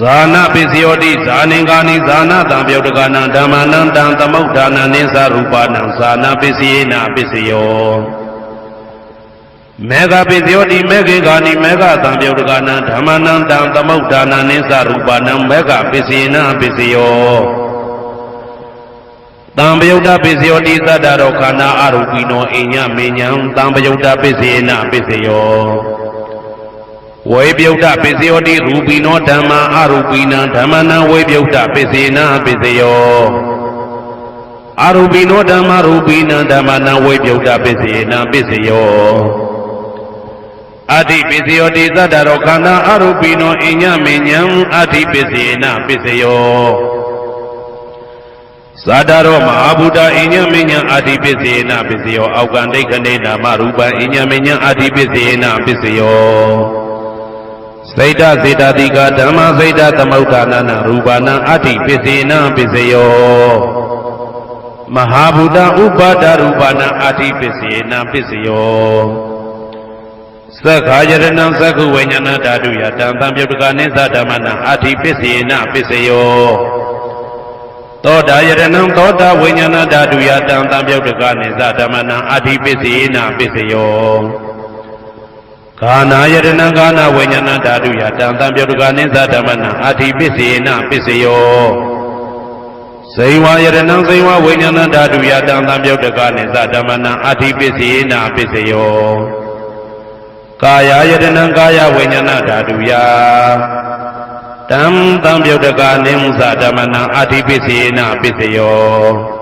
ဇာနာပစ္စယောတိဇာနင်္ဂာနိဇာနာတံပြုတ်တကနံဓမ္မနံတံသမုဋ္ဌာနံနိသရူပနံဇာနာပစ္စယေနပစ္စယောမေဃပစ္စယောတိမေခေဂာနိမေဃတံပြုတ်တကနံဓမ္မနံတံသမုဋ္ဌာနံနိသရူပနံမေဃပစ္စယေနပစ္စယောတံပယုတ်တပစ္စယောတိသတ္တရောခန္ဓာအရူပိနောအိညမေညံတံပယုတ်တပစ္စယေနပစ္စယော ဝေပြုတ်တပစ္စယောတိရူပိနောဓမ္မာအရူပိနံဓမ္မနံဝေပြုတ်တပစ္စေနပစ္စယောအရူပိနောဓမ္မာရူပိနံဓမ္မနံဝေပြုတ်တပစ္စေနပစ္စယောအတ္တိပစ္စယောတိသတ္တရောခန္ဓာအရူပိနောအိညမေညံအတ္တိပစ္စေနပစ္စယောဇာတာရောမဟာဗုဒ္ဓအိညမေညံအတ္တိပစ္စေနပစ္စယောအောက်ကံဒိဋ္ဌနေနာမရူပံအိညမေညံအတ္တိပစ္စေနပစ္စယော စိတ်တစေတတိကဓမ္မစိတ်တသမုဋ္ဌာနနာရူပနာအတ္တိပစ္စေနပစ္စယောမဟာဗုဒ္ဓဥပါဒရူပနာအတ္တိပစ္စေနပစ္စယောသက္ခာယရဏံသက္ခုဝိညာဏဓာတုယတံတံပြုတ်တကနိသဓမ္မနာအတ္တိပစ္စေနပစ္စယောသောတာယရဏံသောတာဝိညာဏဓာတုယတံတံပြုတ်တကနိသဓမ္မနာအတ္တိပစ္စေနပစ္စယော ကာနာယတနာကာနာဝိညာဏဓာတုယတံတံပြုတ်တကနိသဓမ္မနာအာတိပစ္စေနပစ္စယောဇိဝယတနံဇိဝဝိညာဏဓာတုယတံတံပြုတ်တကနိသဓမ္မနာအာတိပစ္စေနပစ္စယောကာယယတနံကာယဝိညာဏဓာတုယတံတံပြုတ်တကနိသဓမ္မနာအာတိပစ္စေနပစ္စယော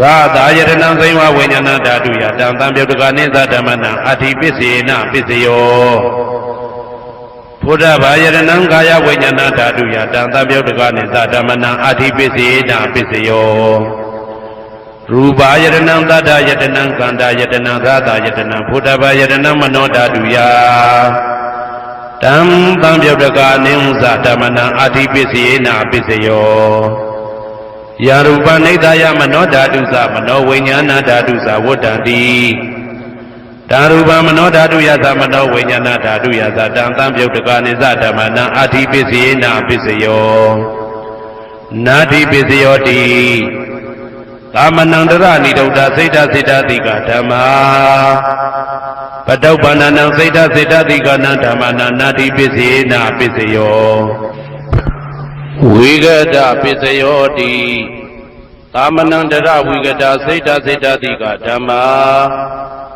သာသာယတနံသိဝဝိညာဏဓာတုယတံတံပြုတ်တကနိသဓမ္မနံအဋ္ဌိပစ္စေနပစ္စယောဘုဒ္ဓဘာယတနံကာယဝိညာဏဓာတုယတံတံပြုတ်တကနိသဓမ္မနံအဋ္ဌိပစ္စေနပစ္စယောရူပယတနံသတ္တယတနံကန္တာယတနံသာသာယတနံဘုဒ္ဓဘာယတနံမနောဓာတုယတံတံပြုတ်တကနိသဓမ္မနံအဋ္ဌိပစ္စေနပစ္စယော ယာရူပနိဒာယမနောဓာတုသမနောဝိညာဏဓာတုသဝတ္တံတိဓာရူပမနောဓာတုယသမနောဝိညာဏဓာတုယသတံတံပြုတ်တကနိသဓမ္မနံအာတိပစ္စယေနပစ္စယောနာတိပစ္စယောတိကာမနန္တရဏိဒုဒ္ဓစိတ်တစိတ်တတိကဓမ္မာပတုပ္ပန္နံစိတ်တစိတ်တတိကနံဓမ္မနာနာတိပစ္စယေနပစ္စယော ဝိဂဒပစ္စယောတိကာမနန္တရဝိဂဒစိတ်တစိတ်တတိကဓမ္မာ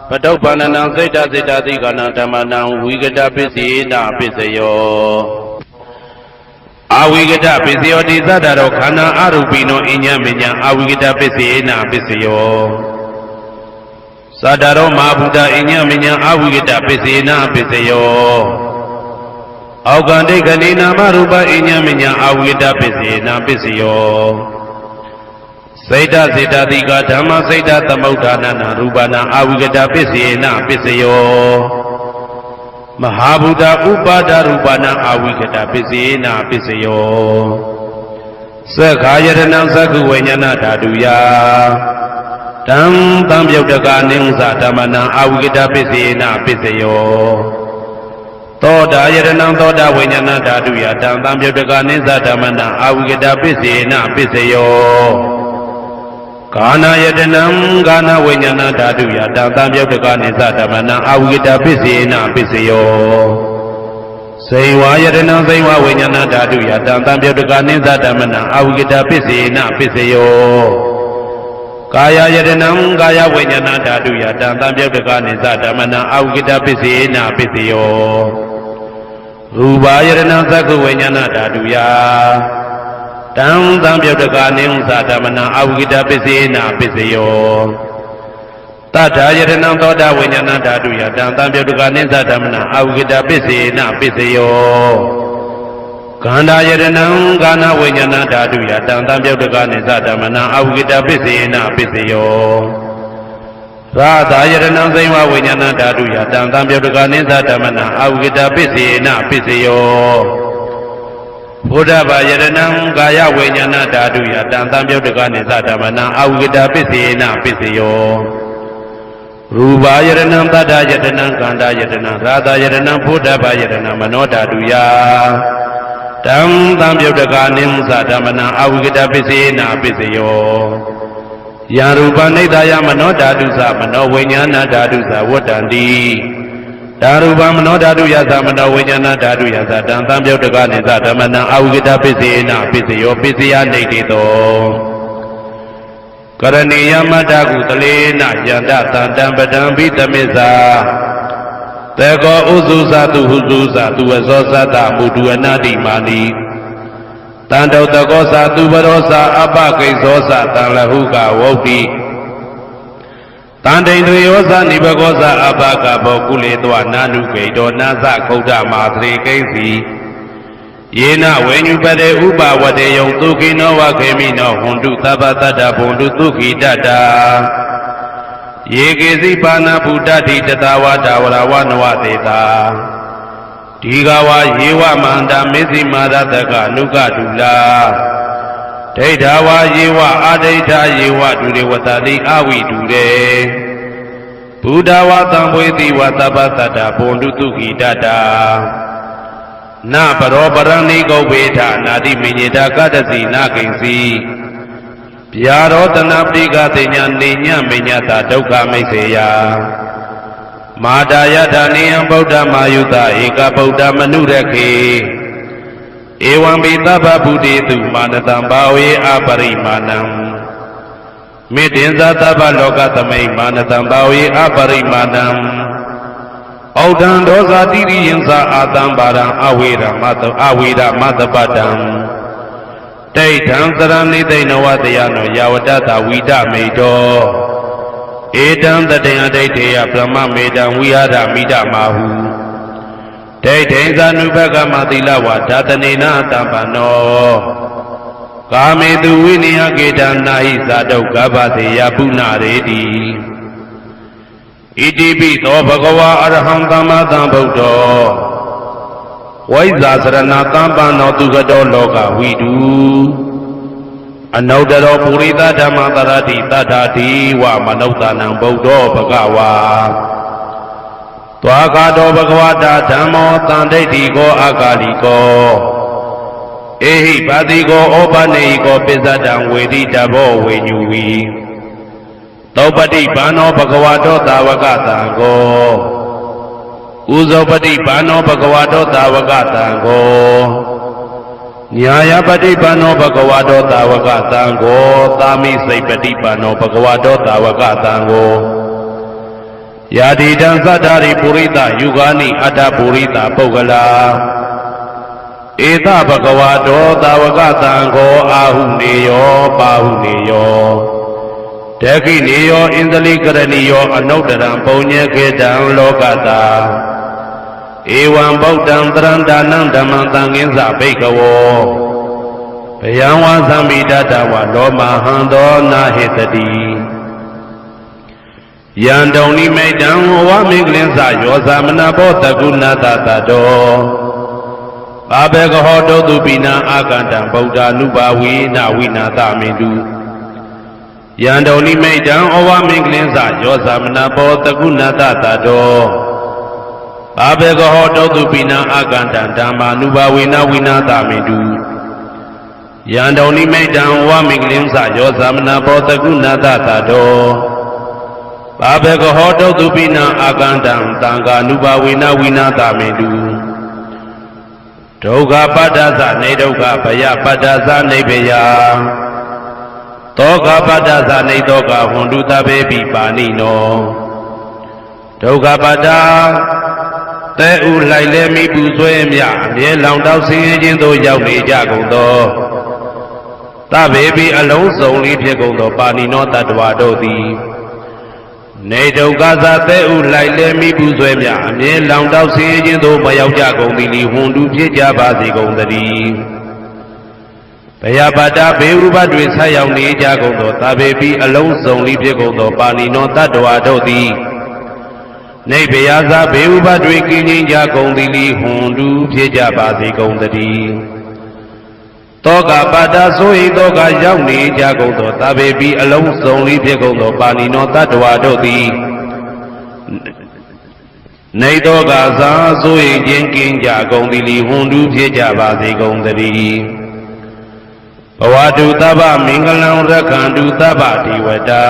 ပတုပ္ပန္နံစိတ်တစိတ်တတိကနံဓမ္မနံဝိဂဒပစ္စေနပစ္စယောအာဝိဂဒပစ္စယောတိသတ္တရောခန္ဓာအရူပိနောအညမညအာဝိဂဒပစ္စေနပစ္စယောသတ္တရောမဟာဗုဒ္ဓအညမညအာဝိဂဒပစ္စေနပစ္စယော အောက်ကံဒိဋ္ဌနေနာမရူပအညမညာအာဝိဒပစ္စေနာပစ္စယောစိတ်တစေတတိကဓမ္မစိတ်တသမုဋ္ဌာနနာရူပနာအာဝိဒပစ္စေနာပစ္စယောမဟာဗုဒ္ဓဥပါဒရူပနာအာဝိဒပစ္စေနာပစ္စယောသက္ခာယရဏံသက္ခုဝိညာဏဓာတုယတံတံပြုတ်တကနိဥ္စဓမ္မနာအာဝိဒပစ္စေနာပစ္စယော သောတာယရဏံသောတာဝိညာဏဓာတုယတံတံပြုတ်တကနိသဓမ္မနံအာဝိကတပစ္စေနပစ္စယောကာနာယတနံကာနာဝိညာဏဓာတုယတံတံပြုတ်တကနိသဓမ္မနံအာဝိကတပစ္စေနပစ္စယောစေဝယတနံစေဝဝိညာဏဓာတုယတံတံပြုတ်တကနိသဓမ္မနံအာဝိကတပစ္စေနပစ္စယောကာယယတနံကာယဝိညာဏဓာတုယတံတံပြုတ်တကနိသဓမ္မနံအာဝိကတပစ္စေနပစ္စယော ရူပါယရဏသက္ကဝိညာဏဓာတုယတံသံပြုတ်တကနိဥ္စဓမ္မနာအဝိကတပစ္စေနာပစ္စယောတတ္ထာယရဏသောတာဝိညာဏဓာတုယတံသံပြုတ်တကနိသဓမ္မနာအဝိကတပစ္စေနာပစ္စယောကန္တာယတနံကာနဝိညာဏဓာတုယတံတံပြုတ်တကနိသဓမ္မနံအဝိကတပစ္စေနပစ္စယော သာသာယတနံသိဝဝိညာဏဓာတုယတံတံပြုတ်တကနိသဓမ္မနံအဝိကတပစ္စေနပစ္စယောဘုဒ္ဓဘာယတနံကာယဝိညာဏဓာတုယတံတံပြုတ်တကနိသဓမ္မနံအဝိကတပစ္စေနပစ္စယောရူပါယတနံတတ္တယတနံကန္တာယတနံရာသယတနံဘုဒ္ဓဘာယတနံမနောဓာတုယတံတံပြုတ်တကနိမသဓမ္မနံအဝိကတပစ္စေနပစ္စယော ယံရူပနိဒာယမနောဓာတုသမနောဝိညာဏဓာတုသဝတ္တန္တိဓာရူပမနောဓာတုယသမနောဝိညာဏဓာတုယသတံတံပြုတ်တကနိသဓမ္မနံအဝိကတပစ္စေနပစ္စယောပစ္စယနေတိတောကရဏီယမတ္တကုတလေနယန္တတံတံပဒံဘိတမိစ္ဆာတေကောဥစုသတုဟုစုသသူဝဇောသတ္တမုဒုအနာတိမာနိ တန္တောတကောသသူဘရောသအပကိစ္သောသတံလဟုကဝုတ်တိတန်တိန်တွေယောသနိဘကောသအပကဘောကုလေတောနာနုကေတောနာသခုဒ္ဓမာသရေကိဉ္စီယေနဝေညုပတေဥပဝတေယံသုခိနောဝခေမိနောဟွန်တုသဗ္ဗတတ္တဘုံတုသုခိတတ္တာယေကေစီပါဏဗုဒ္ဓတိတတဝတာဝရဝနဝသေတာ ဒီဃဝယေဝမန္တမေသိမာရတကအနုကတုလာဒိဋ္ဌဝယေဝအာဒိဋ္ဌယေဝဒုရေဝတတိအဝိတုရေဘုဒ္ဓဝသံဝေတိဝသဗ္ဗတတ္တဘုံတုသုခိတတ္တာနပရောပရဏိကုတ်ဝေထနာတိမညေတာကတ္တစီနာကိဉ္စီဗျာရောတနာပိကတိညာနေညမညတာဒုက္ခမိတ်စေယ မာတာယထာနိယံဗုဒ္ဓမာယုတဧကဗုဒ္ဓမနုရခေဧဝံပိသဗ္ဗဗုတိတုမာနတံဘာဝေအပရိမာဏံမေတ္တင်္ဇသဗ္ဗလောကသမိမာနတံဘာဝေအပရိမာဏံဩဒံဒောဇာတိရိယံသာအာတံပါရံအဝေရမတအဝေရမတပတံဒိဋ္ဌံသရဏိသိဏဝတယနောယာဝတတဝိဒမေတော ဧတံတတေယဒိဋ္ဌေယဗြဟ္မမေတံဝိဟာရမိဒမာဟုဒိဋ္ဌိဇာနုဘကမသီလဝါဓာတနေနတံပနောကာမေတုဝိနိယကေတနာဟိဇာတုကဗ္ဗသေယပုဏ္ဏရေတိဣတိပိသောဘဂဝါအရဟံသမ္မာသမ္ဗုဒ္ဓောဝိဇ္ဇာစရဏသံပန္နောသူကတောလောကဝိတု အနုတ္တရောပုရိသဓမ္မတရတိတတ္ထာတိဝမနုဿာနံဗုဒ္ဓောဘဂဝါသွားကာတောဘဂဝတာဓမ္မောတန်ဒိဋ္ဌိကောအာကာလိကောအေဟိပါတိကောဩပနေဟိကောပိစ္ဆတံဝေတိတဘောဝေညူဝီသောပတိဘာနောဘဂဝတောတာဝကတံကောဥဇောပတိဘာနောဘဂဝတောတာဝကတံကော ညာယပတိဘာနောဘဂဝတောတာဝကတံကောသာမိစိတ်ပတိဘာနောဘဂဝတောတာဝကတံကောယာတိတံသတ္တာရိပုရိသယုဂာနိအတ္တပုရိသပုဂ္ဂလာဧတဘဂဝတောတာဝကတံကောအာဟုနေယောပါဟုနေယောတခိနေယောဣန္ဒလိကရဏီယောအနုတ္တရံပုံညေခေတံလောကတာ ဧဝံဗုဒ္ဓံတရံဒါနံဓမ္မံသံဃင်းစဘိကဝောဘယံဝါသံမိတတဝလောမဟံသောနာဟိတတိယံတုံနိမိတံဝမင်္ဂလင်းစယောသမနာဘောတကုဏတတတောဘာဘေကဟောတုတုပိနာအာကန္တံဗုဒ္ဓ ानु ဘာဝေနဝိနာသမင်တုယံတုံနိမိတံဩဝမင်္ဂလင်းစယောသမနာဘောတကုဏတတတော ဘာဘေကဟောတုတုပိနာအာကန္တံဓမ္မာနုဘာဝေနဝိနာသမင်တုယံတုံနိမိတံဝမင်္ဂလင်းစယောသမနာဘောတကုဏတတတောဘာဘေကဟောတုတုပိနာအာကန္တံတံဃာနုဘာဝေနဝိနာသမင်တုဒုက္ခပတ္တသနေဒုက္ခဘယပတ္တသနေဘယသောကပတ္တသနေသောကဟွန်တုတဘေပိပါဏိနောဒုက္ခပတ္တ တဲဥလိုက်လဲမိပူဆွဲမြအမြဲလောင်တောက်ဆင်းရဲခြင်းသို့ရောက်နေကြကုန်သောတဘေပိအလုံးစုံလေးဖြစ်ကုန်သော ပါဏိနောတတ္တဝါတို့သည်နေဒုက္ခသာသဲဥလိုက်လဲမိပူဆွဲမြအမြဲလောင်တောက်ဆင်းရဲခြင်းသို့မရောက်ကြကုန်သည်လီဟွန်တူဖြစ်ကြပါစေကုန်သတည်းဘယပါတာဘေဥပတွေဆက်ရောက်နေကြကုန်သောသာဘေပိအလုံးစုံလေးဖြစ်ကုန်သော ပါဏိနောတတ္တဝါတို့သည် နေဘယသာဘေဥပတွေကင်းငြိမ်းကြကုန်သည်လီဟွန်တူဖြစ်ကြပါစေကုန်သတည်းတောကပါတာဆိုဤတောကရောက်နေကြကုန်သောသာဘေပိအလုံးစုံလေးဖြစ်ကုန်သောပါဏိနောတတ္တဝါတို့သည်နေတောကသာဆိုဤခြင်းကင်းကြကုန်သည်လီဟွန်တူဖြစ်ကြပါစေကုန်သတည်းဘဝတုသဗ္ဗမင်္ဂလံရက္ခန္တုသဗ္ဗဒီဝတာ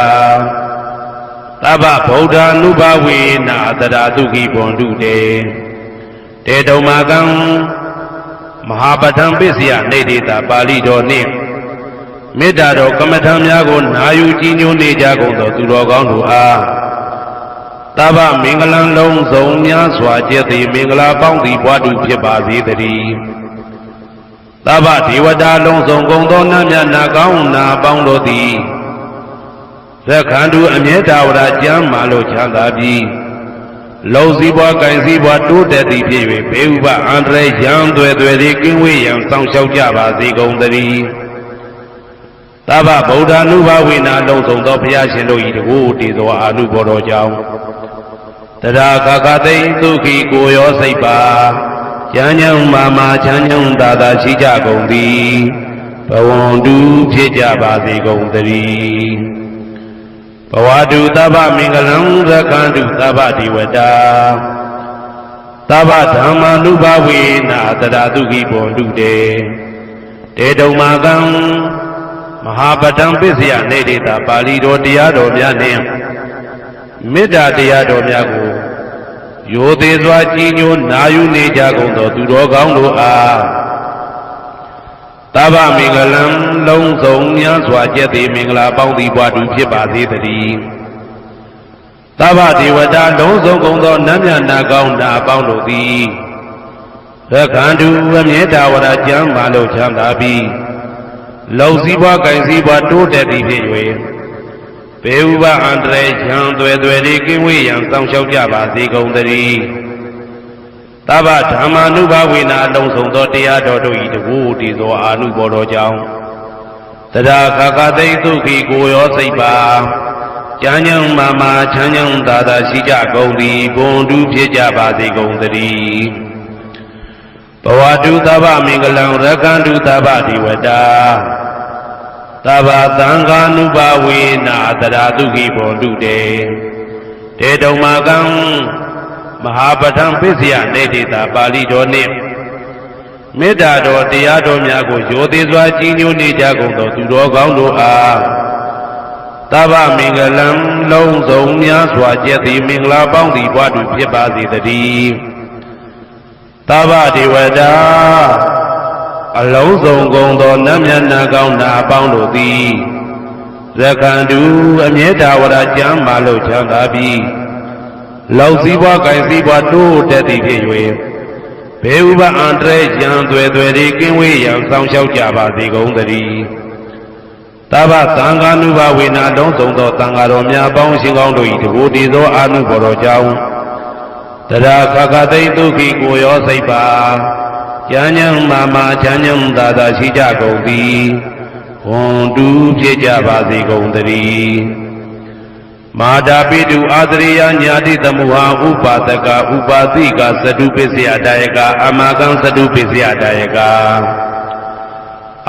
သဗ္ဗဗုဒ္ဓ ानु ဘဝေနာတရာတုခိဘွန်တုတေတေတုံမာကံမဟာပဋ္ဌံပစ္စယနေတိတာပါဠိတော်နှင့်မေတ္တာတော်ကမ္မထံများကိုနာယူကြည်ညိုနေကြကုန်သောသူတော်ကောင်းတို့အားသဗ္ဗမင်္ဂလံလုံးစုံများစွာကျက်သည်မင်္ဂလာပေါင်းသည်ဘွားတူဖြစ်ပါစေတည်းသဗ္ဗဒေဝတာလုံးစုံကုန်သောနတ်မြတ်နာကောင်းနာပေါင်းတို့သည် သက္ခန္တုအမြဲတာဝရကျမ်းမာလို့ချမ်းသာပြီးလုံစည်းပွားကင်စည်းပွားတိုးတက်သည်ဖြစ်၍ဘေဥပအန္တရာယ်ရန်သွဲသွဲသည်ကင်းဝေးရန်စောင့်ရှောက်ကြပါစေကုန်သတည်းသဗ္ဗဗုဒ္ဓ ानु ဘဝေနာလုံးစုံသောဘုရားရှင်တို့၏တကူတည်သောအာနုဘော်တော်ကြောင့်တရားခခသိမ့်ဒုက္ခိကိုရောစိတ်ပါကျမ်းညံမာမာချမ်းညံသာသာရှိကြကုန်သည်ဘဝန္တုဖြစ်ကြပါစေကုန်သတည်း ဘဝတုသဗ္ဗမင်္ဂလံရက္ခန္တုသဗ္ဗဒီဝတာသဗ္ဗဓမ္မာနုဘဝေနာတရာတုခိဘွန်တုတေတေတုံမာကံမဟာပဋ္ဌံပစ္စယနေတိတာပါဠိတော်တရားတော်များနှင့်မေတ္တာတရားတော်များကိုရိုသေးစွာကြည်ညိုနာယူနေကြကုန်သောသူတော်ကောင်းတို့အား သဗ္ဗမင်္ဂလံလုံးစုံများစွာကျက်သည်မင်္ဂလာပေါင်းသည်ဘွားတူဖြစ်ပါစေတည်းသဗ္ဗဒေဝတာလုံးစုံကုန်သောနတ်မြတ်နာကောင်းနာပေါင်းတို့သည်ရခန္တုဝမြဲတာဝရကျမ်းမာလို့ချမ်းသာပြီးလုံစည်းပွားကင်စည်းပွားတိုးတက်သည်ဖြစ်၍ဘေဥပအန္တရာယ်ချမ်းသွဲသွဲလေးကင်းဝေးရန်စောင့်ရှောက်ကြပါစေကုန်သတည်း သဗ္ဗဓမ္မာနုဘဝေနာအလုံးစုံသောတရားတော်တို့၏တကူတည်သောအာနုဘော်တော်ကြောင့်တရားခခသိမ့်ဒုက္ခိကိုရောစိတ်ပါကျမ်းညံမာမာချမ်းညံသာသာရှိကြကုန်သည်ဘွန်တူဖြစ်ကြပါစေကုန်သတည်းဘဝတုသဗ္ဗမင်္ဂလံရကန္တုသဗ္ဗဒီဝတာသဗ္ဗသံဃာနုဘဝေနာတရာတုခိဘွန်တုတေတေတုံမာကံ မဟာပဋ္ဌံပစ္စယနေတိတာပါဠိတော်နှင့်မေတ္တာတော်တရားတော်များကိုရိုသေစွာကြီးညိုနေကြကုန်သောသူတော်ကောင်းတို့အားသဗ္ဗမင်္ဂလံလုံးစုံများစွာကျက်သည်မင်္ဂလာပေါင်းသည်ဘွားတူဖြစ်ပါစေတည်းသဗ္ဗဒေဝတာအလုံးစုံကုန်သောနတ်မြတ်နာကောင်းနာအပေါင်းတို့သည်သက္ကန္တုအမြဲတာဝရကျမ်းမာလို့ချမ်းသာပြီး လောက်စည်းပွားကင်စည်းပွားတိုးတက်သည်ဖြစ်၍ဘေဥပအန္တရာယ်ရန်သွဲသွဲသည်ကင်းဝေးရန်ဆောင်လျှောက်ကြပါစေကုန်သတည်းသဗ္ဗသံဃာနုဘဝေနာလုံးစုံသောသံဃာတော်များပေါင်းရှင်ကောင်းတို့၏တကူတည်သောအာနုဘော်တော်ကြောင့်တရားခခသိမ့်ဒုက္ခိကိုရောစိတ်ပါကျမ်းညံမာမာချမ်းညံသာသာရှိကြကုန်သည်ဟွန်တူဖြစ်ကြပါစေကုန်သတည်း မာတာပိတုအာသရိယညာတိသမုဟာဥပါဒကဥပါတိကသတုပစ္စယတာယကအမကံသတုပစ္စယတာယက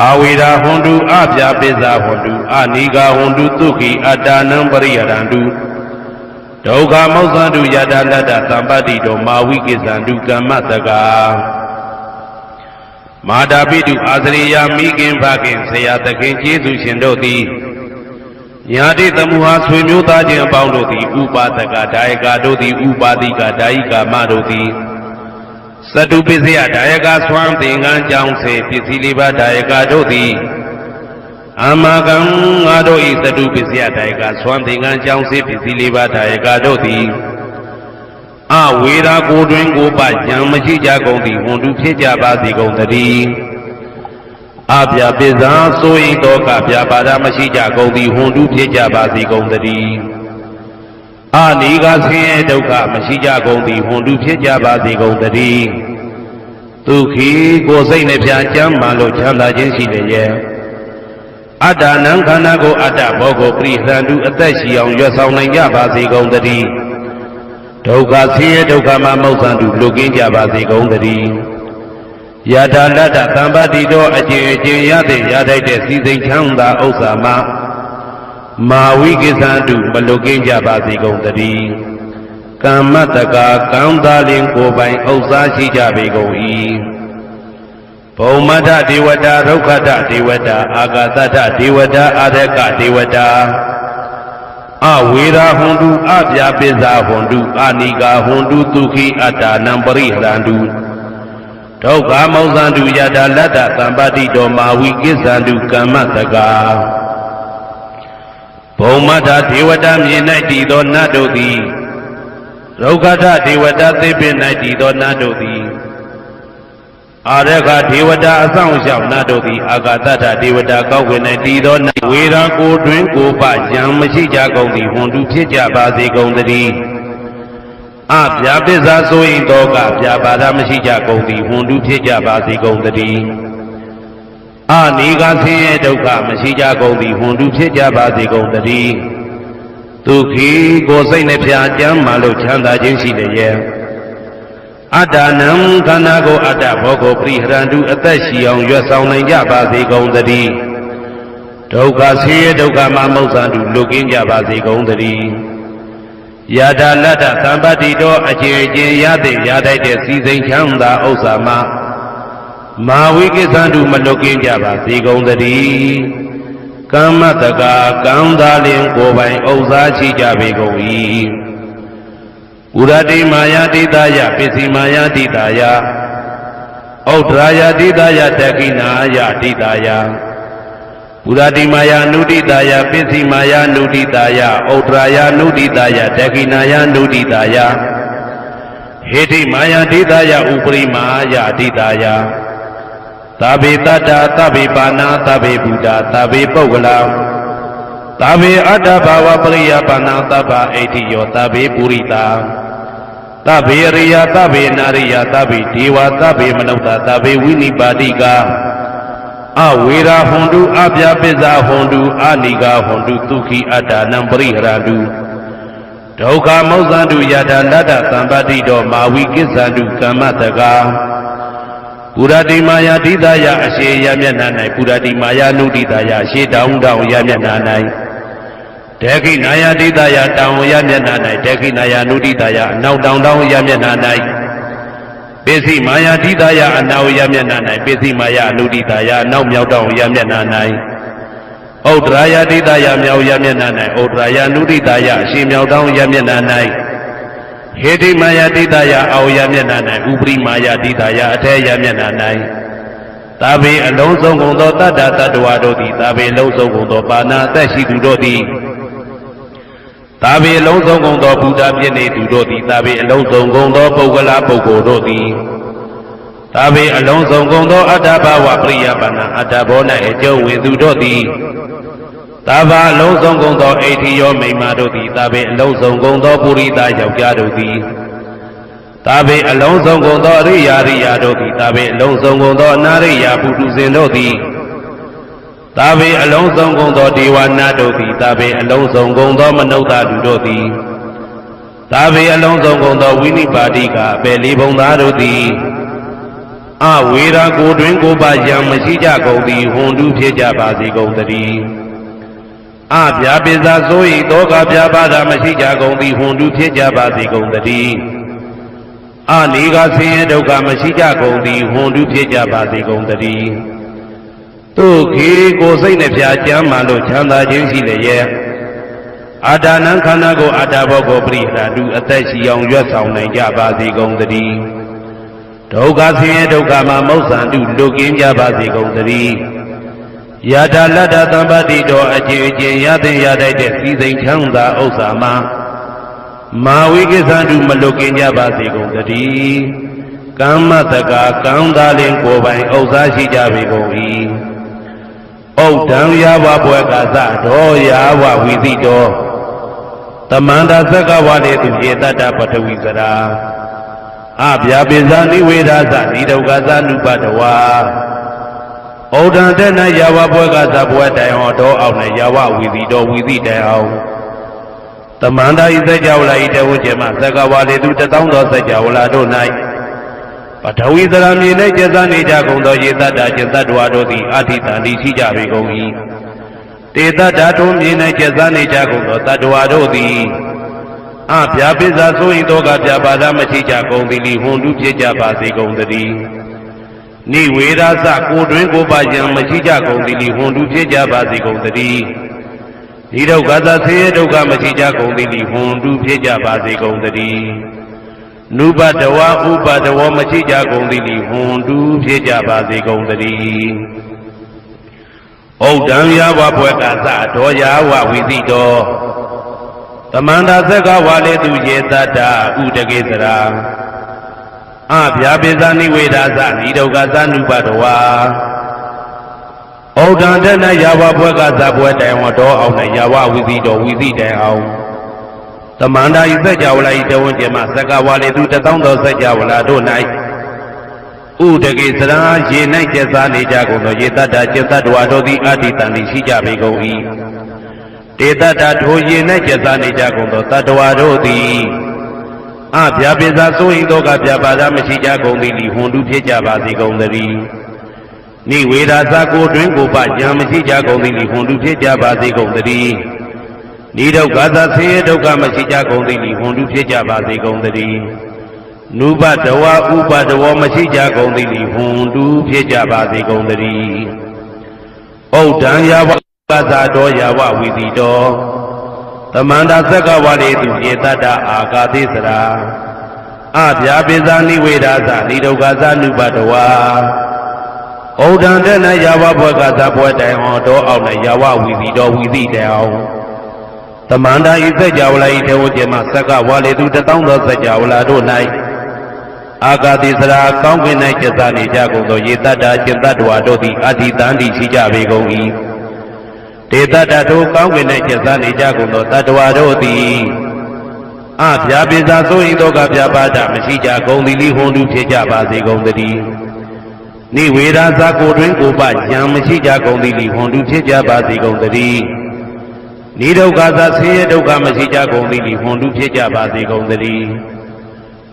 အာဝေရာဟွန်တုအပြာပိစ္ဆာဟွန်တုအနိဂဟွန်တုသုခိအတ္တနံပရိယရန္တုဒုက္ခမောက္ခန္တုယတာလတ္တသံပတ္တိတောမာဝိကိစ္ဆန္တုကမ္မတကာမာတာပိတုအာသရိယာမိခင်ဖခင်ဆရာသခင်ကျေးဇူးရှင်တို့သည် ညာတိသမုဟာဆွေမျိုးသားချင်းအပေါင်းတို့သည်ဥပါဒကဒါယကတို့သည်ဥပါတိကဒါယိကာမတို့သည်သတုပစ္စယဒါယကဆွမ်းသင်္ကန်းကြောင့်စေပစ္စည်းလေးပါးဒါယကတို့သည်အမကံငါတို့ဤသတုပစ္စယဒါယကဆွမ်းသင်္ကန်းကြောင့်စေပစ္စည်းလေးပါးဒါယကတို့သည်အဝေရာကိုတွင်ကိုပကြံမရှိကြကုန်သည်ဝန်တုဖြစ်ကြပါစေကုန်သတည်း အပြာပိဇာဆိုရင်တော့ကပြာပါဒမရှိကြကုန်သည်ဟွန်တုဖြစ်ကြပါစေကုန်သတည်းအာနိကဆင်းရဲဒုက္ခမရှိကြကုန်သည်ဟွန်တုဖြစ်ကြပါစေကုန်သတည်းဒုက္ခိကိုယ်စိတ်နှပြကြမ်းမှလို့ချမ်းသာခြင်းရှိတယ်ရဲ့အတ္တနံခန္ဓာကိုအတ္တဘောကိုပြိသန္တုအသက်ရှိအောင်ရွတ်ဆောင်နိုင်ကြပါစေကုန်သတည်းဒုက္ခဆင်းရဲဒုက္ခမှမဟုတ်သန္တုလွတ်ကင်းကြပါစေကုန်သတည်း ယထာလတ္တသံပတိတော်အကျင့်အကျင့်ရတဲ့ရထိုက်တဲ့စီစိန်ချမ်းသာဥစ္စာမှာမာဝိကိသန္တုမလွတ်ကင်းကြပါစေကုန်သတည်းကမ္မတကာကံသားလင်ကိုယ်ပိုင်ဥစ္စာရှိကြပေကုန်၏ဘုံမတဒေဝတာဒုက္ခတဒေဝတာအာဂတတဒေဝတာအာရကဒေဝတာအဝေရာဟွန်တုအပြာပိဇာဟွန်တုအာနိကာဟွန်တုဒုက္ခိအတ္တနံပရိဟရန္တု ဒုက္ခမောဇန္တုယတာလတ္တသံပတိတော်မာဝိကိစ္ဆန္တုကမ္မတကာဘုံမတဒေဝတာမြေ၌တည်သောနတ်တို့သည်ဒုက္ခတဒေဝတာသိပင်၌တည်သောနတ်တို့သည်အာရခဒေဝတာအဆောင်ရှောက်နတ်တို့သည်အာဂတတဒေဝတာကောက်ွယ်၌တည်သောနတ်ဝေရာကိုတွင်ကိုပယံမရှိကြကုန်သည်ဟွန်တုဖြစ်ကြပါစေကုန်သတည်း အပြာပစ္စာဆိုရင်တော့ကပြာပါဒမရှိကြကုန်သည်ဟွန်တုဖြစ်ကြပါစေကုန်သတည်းအနိကဆင်းရဲဒုက္ခမရှိကြကုန်သည်ဟွန်တုဖြစ်ကြပါစေကုန်သတည်းဒုက္ခိကိုယ်စိတ်နှပြကြမ်းမှလို့ချမ်းသာခြင်းရှိလျက်အတ္တနံခန္ဓာကိုယ်အတ္တဘောကိုပြိဟရန္တုအသက်ရှိအောင်ရွတ်ဆောင်နိုင်ကြပါစေကုန်သတည်းဒုက္ခဆင်းရဲဒုက္ခမှမဟုတ်သံတုလွတ်ကင်းကြပါစေကုန်သတည်း ယတာလတ္တသံပတ္တိတော်အခြေအကျင့်ရတဲ့ရတိုက်တဲ့စီစိန်ချမ်းသာဥစ္စာမှာမာဝိကိသန္တုမလွတ်ကင်းကြပါစေကုန်သတည်းကမ္မတကာကံသာလင်ကိုယ်ပိုင်ဥစ္စာရှိကြပေကုန်၏ဥရတိမာယာတိတယပစ္စည်းမာယာတိတယဩဒရာယတိတယတက္ကိနာယတိတယ ဥရတိမာယာနုတိတယပစ္စည်းမာယာနုတိတယဩဒရာယနုတိတယတက္ကိနာယနုတိတယဟေတိမာယာတိတယဥပရိမာယတိတယသဗ္ဗေတတ္တာသဗ္ဗေပါဏာသဗ္ဗေဘုဒ္ဓသဗ္ဗေပုဂ္ဂလာသဗ္ဗေအတ္တဘာဝပရိယပါဏာသဗ္ဗအဋ္ဌိယောသဗ္ဗေပုရိတာသဗ္ဗေရိယသဗ္ဗေနာရိယသဗ္ဗေဒေဝသဗ္ဗေမနုဿသဗ္ဗေဝိနိပါတိက အဝေရာဟွန်တုအပြပိစ္ဆာဟွန်တုအာနိကာဟွန်တုဒုက္ခိအတ္တနံပရိဟရတုဒုက္ခမောဇန္တုယတာလတ္တသံပတိတော်မာဝိကိစ္ဆန္တုကမ္မတကာပုရတိမာယာတိတယအရှိယမျက်နှာ၌ပုရတိမာယာနုတိတယအရှိတောင်းတောင်းယမျက်နှာ၌ဒေခိနာယတိတယတောင်းယမျက်နှာ၌ဒေခိနာယနုတိတယအနောက်တောင်းတောင်းယမျက်နှာ၌ ပိစိမာယာတိတယအနောက်ယမျက်နှာ၌ပိစိမာယာနုတိတယအနောက်မြောက်တောင်းယမျက်နှာ၌ဩဒရာယတိတယမြောက်ယမျက်နှာ၌ဩဒရာယနုတိတယအရှိမြောက်တောင်းယမျက်နှာ၌ဟေတိမာယာတိတယအောယမျက်နှာ၌ဥပရိမာယာတိတယအထေယမျက်နှာ၌သာဘေအလုံးစုံကုန်သောတတ္တတတ္တဝါတို့သည်သာဘေအလုံးစုံကုန်သောပါဏာအသက်ရှိသူတို့သည် သာဘေအလုံးစုံကုန်သောဘုရားပြည့်နေသူတို့သည်သာဘေအလုံးစုံကုန်သောပုဂ္ဂလာပုဂ္ဂိုလ်တို့သည်သာဘေအလုံးစုံကုန်သောအတ္တဘဝပရိယပါဏအတ္တဘော၌အကျုံးဝင်သူတို့သည်သာဘာအလုံးစုံကုန်သောအိဋ္ဌိယောမိမ္မာတို့သည်သာဘေအလုံးစုံကုန်သောပုရိသယောက်ျားတို့သည်သာဘေအလုံးစုံကုန်သောအရိယာရိယာတို့သည်သာဘေအလုံးစုံကုန်သောအနာရိယာပုထုဇဉ်တို့သည် သာဘေအလုံးစုံကုန်သောဒေဝနာတို့သည်သာဘေအလုံးစုံကုန်သောမနုဿလူတို့သည်သာဘေအလုံးစုံကုန်သောဝိနိပါတိကအပေလေးဘုံသားတို့သည်အဝေရာကိုတွင်ကိုပါယံမရှိကြကုန်သည်ဟွန်တုဖြစ်ကြပါစေကုန်သတည်းအပြာပိစာဆိုဤတောကပြာပါဒမရှိကြကုန်သည်ဟွန်တုဖြစ်ကြပါစေကုန်သတည်းအနိကဆင်းရဲဒုက္ခမရှိကြကုန်သည်ဟွန်တုဖြစ်ကြပါစေကုန်သတည်း သူခေကိုစိတ်နှပြကြမ်းမှလို့ချမ်းသာခြင်းရှိလျက်အာတာနံခန္ဓာကိုအာတာဘောကိုပရိဟရာတုအသက်ရှိအောင်ရွတ်ဆောင်နိုင်ကြပါစေကုန်သတည်းဒုက္ခဆင်းရဲဒုက္ခမှာမௌဆန္တုလွတ်ကင်းကြပါစေကုန်သတည်းယတာလတ္တသံပတိတော်အကျဉ်အကျဉ်ရတဲ့ရတဲ့စီစိန်ချမ်းသာဥစ္စာမှာမာဝိကိသန္တုမလွတ်ကင်းကြပါစေကုန်တည်းကမ္မတကာကံသာလင်ကိုယ်ပိုင်ဥစ္စာရှိကြပေကုန်၏ ဩဒံယာဝဘွယ်ကသဒောယာဝဝိသိတောတမန္တာသက္ကဝါလေသူရေတတ္တပထဝီစရာအဗျာပိဇာနိဝေဒာသနိဒုက္ခသနုပတဝါဩဒံတဲ့နယဝဘွဲကသဘွဲတိုင်ဟောတော်အောင်နဲ့ယဝဝီတိတော်ဝီတိတိုင်အောင်တမန္တာဤသက္ကဝလာဤတဝုကျေမသက္ကဝါလေသူတသောသောသက္ကဝလာတို့၌ ပထဝီသရမြေ၌ကျသနေကြကုန်သောရေတတ္တကျသတ္တဝါတို့သည်အဋ္ဌိတန်တိရှိကြပေကုန်၏တေတ္တဓာတုမြေ၌ကျသနေကြကုန်သောတတ္တဝါတို့သည်အဗျာပိဇာဆိုရင်တော့ကဗျာပါဒမရှိကြကုန်သည်လီဟွန်တုဖြစ်ကြပါစေကုန်သတည်းနိဝေဒသကိုတွင်ကိုပါယံမရှိကြကုန်သည်လီဟွန်တုဖြစ်ကြပါစေကုန်သတည်းဒီဒုက္ခသဆေးဒုက္ခမရှိကြကုန်သည်လီဟွန်တုဖြစ်ကြပါစေကုန်သတည်း နုပတဝဥပတဝမရှိကြကုန်သည်လီဟွန်တုဖြစ်ကြပါစေကုန်သတည်းဩဒံယဝဘွယ်ကသဒောယဝဝိသိတောတမန္တာသက်ကဝါလေသူရေတတ္တဥတကေသရာအဗျာပိဇာနိဝေဒာသဤဒုက္ခသနုပတဝါဩဒံတနယဝဘွယ်ကသဘွယ်တိုင်ဝတော်အောင်နဲ့ယဝဝိသိတော်ဝိသိတိုင်အောင်တ မန္တာဤသက္ကြဝလာဤတဝန်းကျမသက်ကဝါလေသူတသောသောသက္ကြဝလာတို့၌ဥတကေသရာရေ၌ကျက်စားနေကြကုန်သောရေတတ္တจิตတ္တဝါတို့သည်အတ္တိတန်တိရှိကြပေကုန်၏တေတ္တထိုရေ၌ကျက်စားနေကြကုန်သောတတ္တဝါတို့သည်အဗျာပိဇာဆိုရင်တော့ကဗျာပါဒမရှိကြကုန်သည်လီဟွန်တုဖြစ်ကြပါစေကုန်သတည်းနိဝေဒာသကိုတွင်ကိုပယံမရှိကြကုန်သည်လီဟွန်တုဖြစ်ကြပါစေကုန်သတည်း နိဒုက္ခသဆေဒုက္ခမရှိကြကုန်သည်လီဟွန်တုဖြစ်ကြပါစေကုန်သတည်းနုပတဝဥပတဝမရှိကြကုန်သည်လီဟွန်တုဖြစ်ကြပါစေကုန်သတည်းဩဒံယဝကသာတော်ယဝဝီတိတော်တမန္တာသက္ကဝါလေသူရေတတ္တအာဂာတိစရာအဗျာပိဇာနိဝေဒာသနိဒုက္ခသနုပတဝါဩဒံတဲ့နယဝဘွယ်ကသဘွယ်တိုင်ဟောတော်အောင်နဲ့ယဝဝီတိတော်ဝီတိတိုင်အောင်တ မန္တာဤသက္ကဝလာဤတေဝကျေမသက္ကဝါလေသူတသောသောသက္ကဝလာတို့၌အာဂာတိစရာကောင်းကင်၌ကျသနေကြကုန်သောရေတတ္တာကျင်တတ္တဝါတို့သည်အတ္တိတန်တိရှိကြပေကုန်၏ဒေတတ္တတို့ကောင်းကင်၌ကျသနေကြကုန်သောတတ္တဝါတို့သည်အဗျာပိဇာဆိုရင်တော့ကဗျာပါဒမရှိကြကုန်သည်လိဟွန်တုဖြစ်ကြပါစေကုန်သတည်းနိဝေဒာသကိုတွင်ကိုပယံမရှိကြကုန်သည်လိဟွန်တုဖြစ်ကြပါစေကုန်သတည်း နိဒုက္ခသဆင်းရဲဒုက္ခမရှိကြကုန်သည်လိဟွန်တုဖြစ်ကြပါစေကုန်သတည်း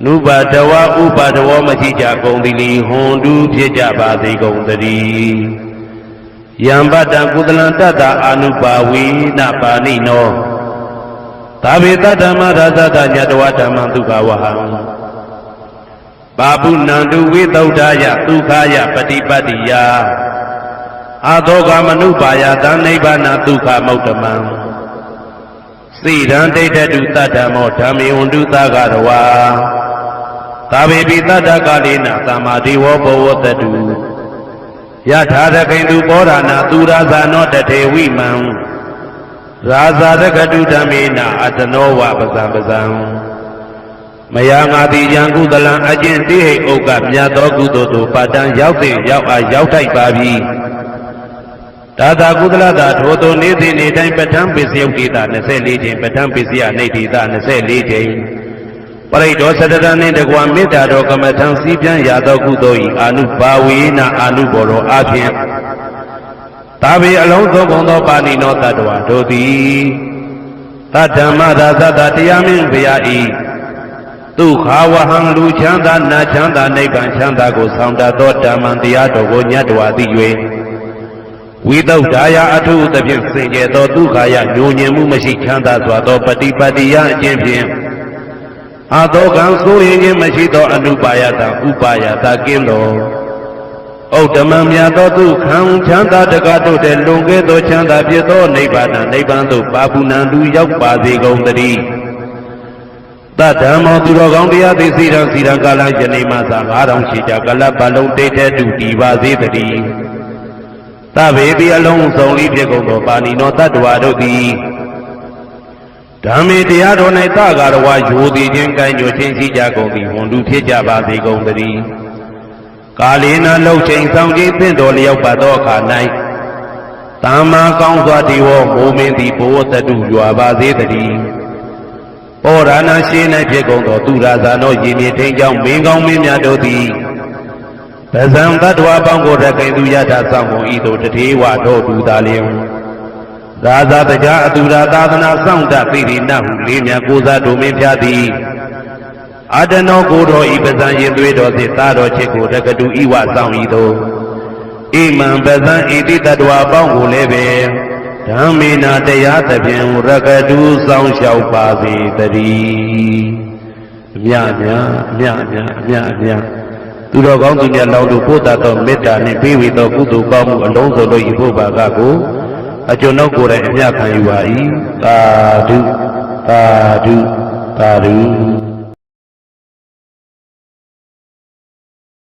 နုပါတဝဥပါတဝမရှိကြကုန်သည်လိဟွန်တုဖြစ်ကြပါစေကုန်သတည်းယံပတ္တကုသလံတတ္တအာနုပါဝေနပါဏိနောသာဝေတဓမ္မရာဇတညတဝဓမ္မံဒုက္ခဝဟံပါပုဏ္ဍဝိသုဒ္ဓယဒုက္ခယပฏิပတ္တိယအာသောကမနုပါယသနိဗ္ဗာနဒုက္ခမௌတမံ သိရန်ဒိဋ္ဌတုတတ္တမောဓမ္မေဝန္တုသကရဝါသာဝေပိတတ္တကာလေနသမ္မာဒီဝဘဝတတုယထာရခိန်သူပောရဏသူရာဇာနောတထေဝိမံရာဇာရကတုဓမ္မေနအတနောဝပဇံပဇံမယာငါတိယံကုသလံအကျင့်တိဟိဥက္ကမြတ်သောကုသိုလ်တို့ပါတံရောက်တဲ့ရောက်အားရောက်ထိုက်ပါပြီ ဒါသာကုသလတာထိုသို့နေ့စဉ်နေ့တိုင်းပဋ္ဌာန်းပစ္စယုတ်တိတာ24ချိန်ပဋ္ဌာန်းပစ္စယနေတိတာ24ချိန်ပရိဒောသတ္တရနှင့်တကွာမေတ္တာတော်ကမ္မထံစည်းပြန်ရသောကုသိုလ်ဤအာနုဘာဝေနအာနုဘောရောအဖြင့်သာဝေအလုံးစုံကုန်သောပါဏိနောတတ္တဝါတို့သည်သတ္တမသာသတ္တတရားမင်းဘုရားဤဒုက္ခဝဟံလူချမ်းသာနာချမ်းသာနိဗ္ဗာန်ချမ်းသာကိုဆောင်တတ်သောဓမ္မံတရားတော်ကိုညတ်တော်သိ၍ ဝိသုဒ္ဓါယအထုသဖြင့်စင်ကြယ်သောဒုက္ခယညိုညင်မှုမရှိချမ်းသာစွာသောပฏิပတ္တိယအကျင့်ဖြင့်အာသောကံဆိုရင်ခြင်းမရှိသောအနုပါယတဥပါယတကင်းတော်ဩဓမ္မမြတ်သောဒုက္ခံချမ်းသာတကားတို့တဲ့လွန်ကဲသောချမ်းသာဖြစ်သောနိဗ္ဗာန်နိဗ္ဗာန်သို့ပါပုဏ္ဏတူရောက်ပါစေကုန်သတည်းတတ္တမောသူတော်ကောင်းတရားသိစီရန်စီရန်ကာလယနေ့မှသာ9000ရှိကြကလပ်ပလုံးတိတ်တဲ့တူတည်ပါစေတည်း သဗ္ဗေတိအလုံးစုံလေးဖြစ်ကုန်သောပါဏိနောတတ္တဝါတို့သည်ဓမ္မေတရားတော်၌တကာရဝယိုသည်ချင်းကံညွှချင်းရှိကြကုန်သည်ဝန်တုဖြစ်ကြပါစေကုန်သတည်းကာလေနာလှုပ်ချိန်ဆောင်ခြင်းသင့်တော်လျောက်ပါသောအခါ၌သမ္မာကောင်းစွာဒီဝမိုးမင်းသည်ဘဝတတုရွာပါစေတည်းဩရဏရှင်း၌ဖြစ်ကုန်သောသူရာဇာနောယင်မြေထိန်ကြောင့်မင်းကောင်းမင်းများတို့သည် ပဇံတတ္တဝါပေါင်းကိုရကိန်သူယထာဆောင်ကုန်ဤသို့တထေဝတို့တူသာလျင်ရာဇာတရားအတူရာသာသနာစောင့်တပိရိနဟုလေးမြတ်ကိုစားတို့မင်းဖျားသည်အာတနောကိုတော်ဤပဇံရင်သွေးတော်စေသာတော်ချစ်ကိုတက္ကတူဤဝဆောင်ဤသို့ဣမံပဇံဣတိတတ္တဝါပေါင်းကိုလည်းပဲဓမ္မေနာတရားသဖြင့်ရကတူဆောင်လျှောက်ပါစေတည်းအမြအမြအမြအမြအမြအမြ သူတော်ကောင်းသူများလောင်းလို့ပို့တာသောမေတ္တာနှင့်ပေးဝေသောကုသိုလ်ကောင်းမှုအလုံးစုံတို့ဤဖို့ပါကကိုအကျွန်ုပ်ကိုယ်တိုင်အမြခံယူပါ၏သာဓုသာဓုသာဓု